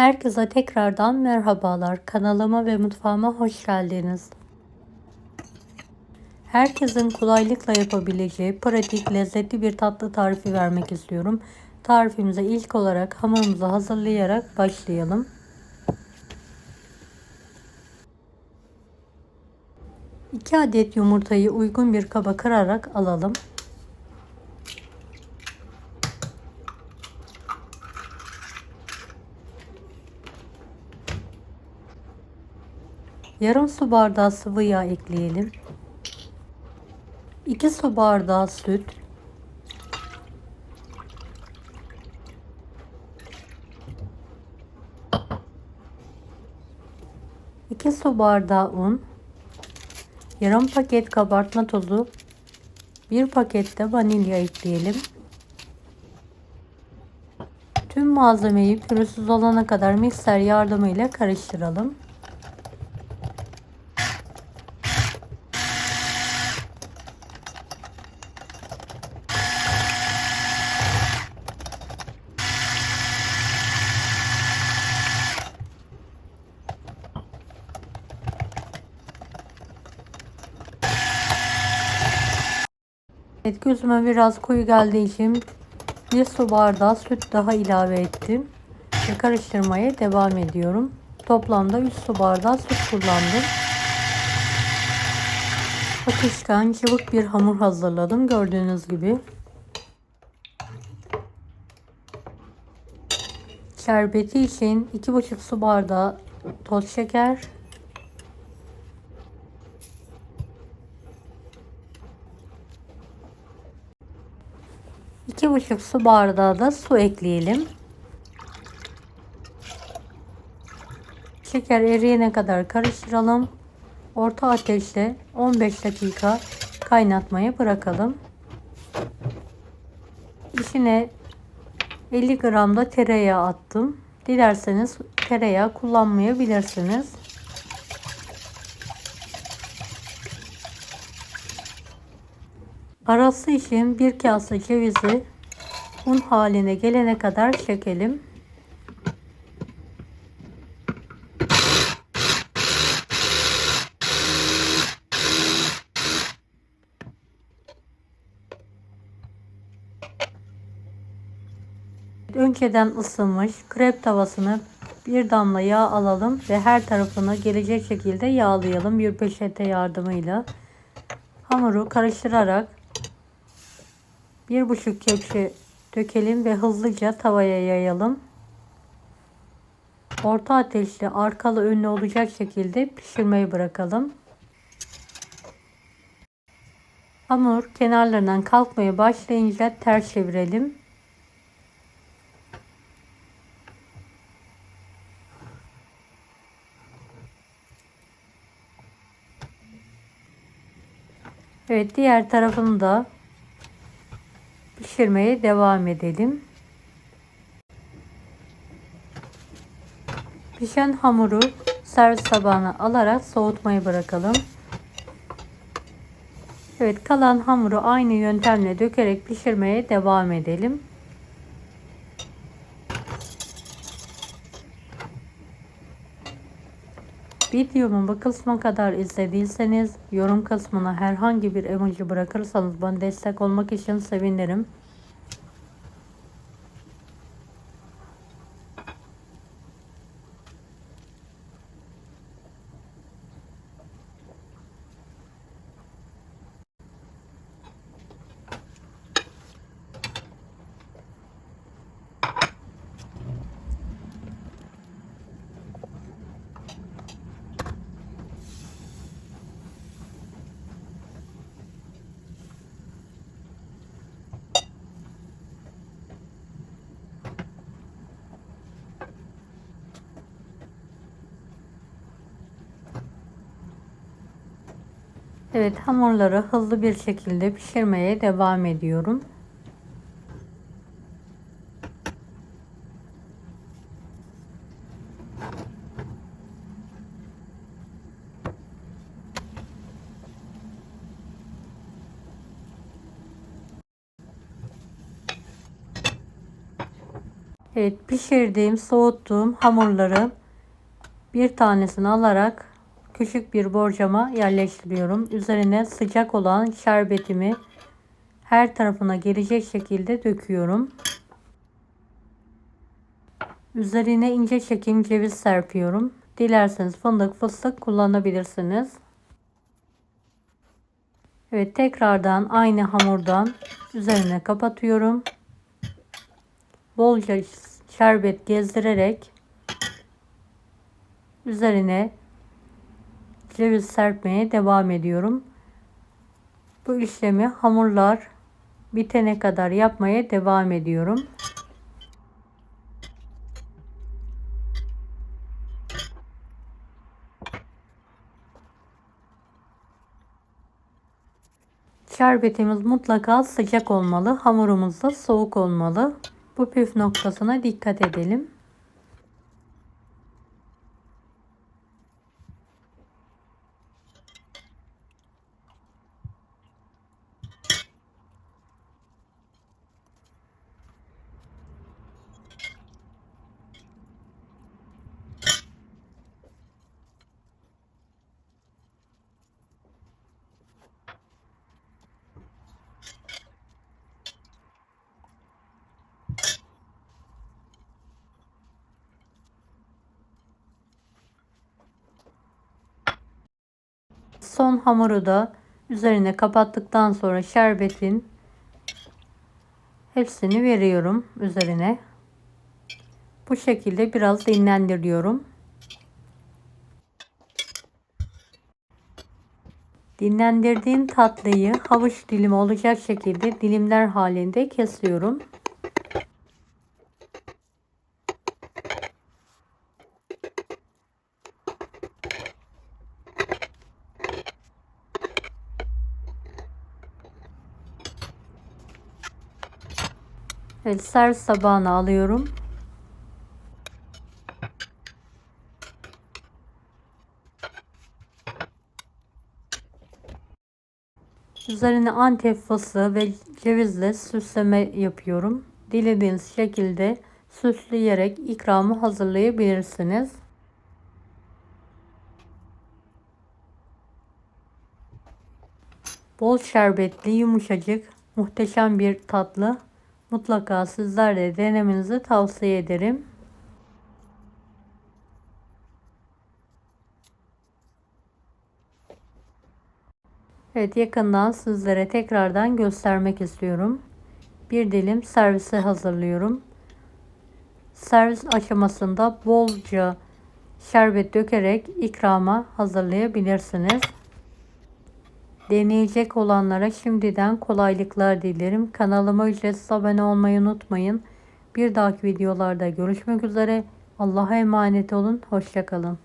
Herkese tekrardan merhabalar. Kanalıma ve mutfağıma hoş geldiniz. Herkesin kolaylıkla yapabileceği pratik, lezzetli bir tatlı tarifi vermek istiyorum. Tarifimize ilk olarak hamurumuzu hazırlayarak başlayalım. İki adet yumurtayı uygun bir kaba kırarak alalım. Yarım su bardağı sıvı yağ ekleyelim. 2 su bardağı süt. İki su bardağı un. Yarım paket kabartma tozu. Bir pakette vanilya ekleyelim. Tüm malzemeyi pürüzsüz olana kadar mikser yardımıyla karıştıralım. Evet gözüme biraz koyu geldiği için bir su bardağı süt daha ilave ettim. Ve karıştırmaya devam ediyorum. Toplamda 3 su bardağı süt kullandım. Akışkan cıvık bir hamur hazırladım gördüğünüz gibi. Şerbeti için 2,5 su bardağı toz şeker, İki buçuk su bardağı da su ekleyelim. Şeker eriyene kadar karıştıralım. Orta ateşte 15 dakika kaynatmaya bırakalım. İçine 50 gram da tereyağı attım. Dilerseniz tereyağı kullanmayabilirsiniz. Arası için bir kase cevizi un haline gelene kadar çekelim. Önceden ısınmış krep tavasını bir damla yağ alalım ve her tarafını gelecek şekilde yağlayalım bir peçete yardımıyla. Hamuru karıştırarak bir buçuk kepçe dökelim ve hızlıca tavaya yayalım. Orta ateşte arkalı önlü olacak şekilde pişirmeyi bırakalım. Hamur kenarlarından kalkmaya başlayınca ters çevirelim. Evet diğer tarafını da pişirmeye devam edelim. Pişen hamuru servis tabağına alarak soğutmayı bırakalım. Evet kalan hamuru aynı yöntemle dökerek pişirmeye devam edelim. Videomu bu kısma kadar izlediyseniz yorum kısmına herhangi bir emoji bırakırsanız bana destek olmak için sevinirim. Evet hamurları hızlı bir şekilde pişirmeye devam ediyorum. Evet pişirdiğim, soğuttuğum hamurları bir tanesini alarak küçük bir borcama yerleştiriyorum. Üzerine sıcak olan şerbetimi her tarafına gelecek şekilde döküyorum. Üzerine ince çekim ceviz serpiyorum. Dilerseniz fındık fıstık kullanabilirsiniz. Evet tekrardan aynı hamurdan üzerine kapatıyorum. Bolca şerbet gezdirerek üzerine ceviz serpmeye devam ediyorum. Bu işlemi hamurlar bitene kadar yapmaya devam ediyorum. Şerbetimiz mutlaka sıcak olmalı. Hamurumuz da soğuk olmalı. Bu püf noktasına dikkat edelim. Son hamuru da üzerine kapattıktan sonra şerbetin hepsini veriyorum üzerine. Bu şekilde biraz dinlendiriyorum. Dinlendirdiğim tatlıyı havuç dilimi olacak şekilde dilimler halinde kesiyorum. Evet, servis tabağına alıyorum. Üzerine antep fıstığı ve cevizle süsleme yapıyorum. Dilediğiniz şekilde süsleyerek ikramı hazırlayabilirsiniz. Bol şerbetli, yumuşacık, muhteşem bir tatlı. Mutlaka sizler de denemenizi tavsiye ederim. Evet yakından sizlere tekrardan göstermek istiyorum. Bir dilim servise hazırlıyorum. Servis aşamasında bolca şerbet dökerek ikrama hazırlayabilirsiniz. Deneyecek olanlara şimdiden kolaylıklar dilerim. Kanalıma ücretsiz abone olmayı unutmayın. Bir dahaki videolarda görüşmek üzere. Allah'a emanet olun. Hoşçakalın.